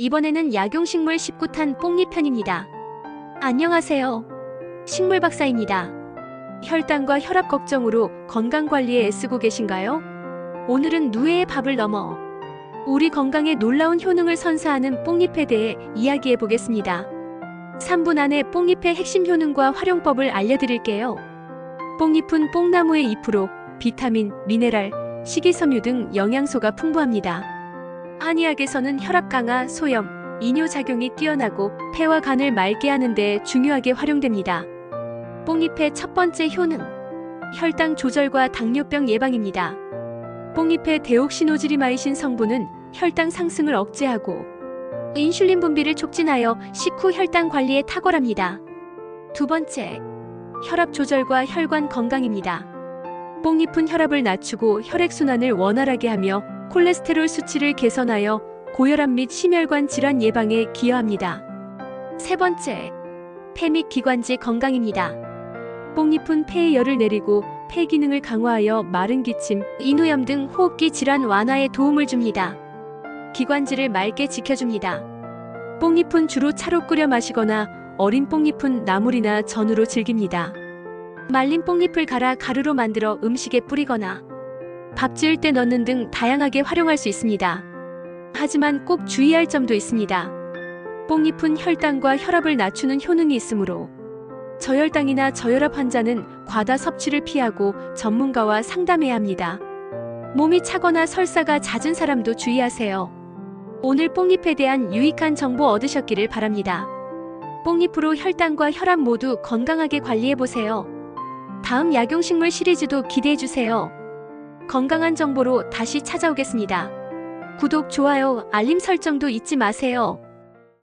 이번에는 약용식물 19탄 뽕잎 편입니다. 안녕하세요. 식물 박사입니다. 혈당과 혈압 걱정으로 건강 관리에 애쓰고 계신가요? 오늘은 누에의 밥을 넘어 우리 건강에 놀라운 효능을 선사하는 뽕잎에 대해 이야기해 보겠습니다. 3분 안에 뽕잎의 핵심 효능과 활용법을 알려드릴게요. 뽕잎은 뽕나무의 잎으로 비타민, 미네랄, 식이섬유 등 영양소가 풍부합니다. 한의학에서는 혈압 강화, 소염, 이뇨 작용이 뛰어나고 폐와 간을 맑게 하는 데 중요하게 활용됩니다. 뽕잎의 첫 번째 효능, 혈당 조절과 당뇨병 예방입니다. 뽕잎의 데옥시노지리마이신 성분은 혈당 상승을 억제하고 인슐린 분비를 촉진하여 식후 혈당 관리에 탁월합니다. 두 번째, 혈압 조절과 혈관 건강입니다. 뽕잎은 혈압을 낮추고 혈액순환을 원활하게 하며 콜레스테롤 수치를 개선하여 고혈압 및 심혈관 질환 예방에 기여합니다. 세 번째, 폐 및 기관지 건강입니다. 뽕잎은 폐의 열을 내리고 폐 기능을 강화하여 마른 기침, 인후염 등 호흡기 질환 완화에 도움을 줍니다. 기관지를 맑게 지켜줍니다. 뽕잎은 주로 차로 끓여 마시거나 어린 뽕잎은 나물이나 전으로 즐깁니다. 말린 뽕잎을 갈아 가루로 만들어 음식에 뿌리거나 밥 지을 때 넣는 등 다양하게 활용할 수 있습니다. 하지만 꼭 주의할 점도 있습니다. 뽕잎은 혈당과 혈압을 낮추는 효능이 있으므로 저혈당이나 저혈압 환자는 과다 섭취를 피하고 전문가와 상담해야 합니다. 몸이 차거나 설사가 잦은 사람도 주의하세요. 오늘 뽕잎에 대한 유익한 정보 얻으셨기를 바랍니다. 뽕잎으로 혈당과 혈압 모두 건강하게 관리해보세요. 다음 약용식물 시리즈도 기대해주세요. 건강한 정보로 다시 찾아오겠습니다. 구독, 좋아요, 알림 설정도 잊지 마세요.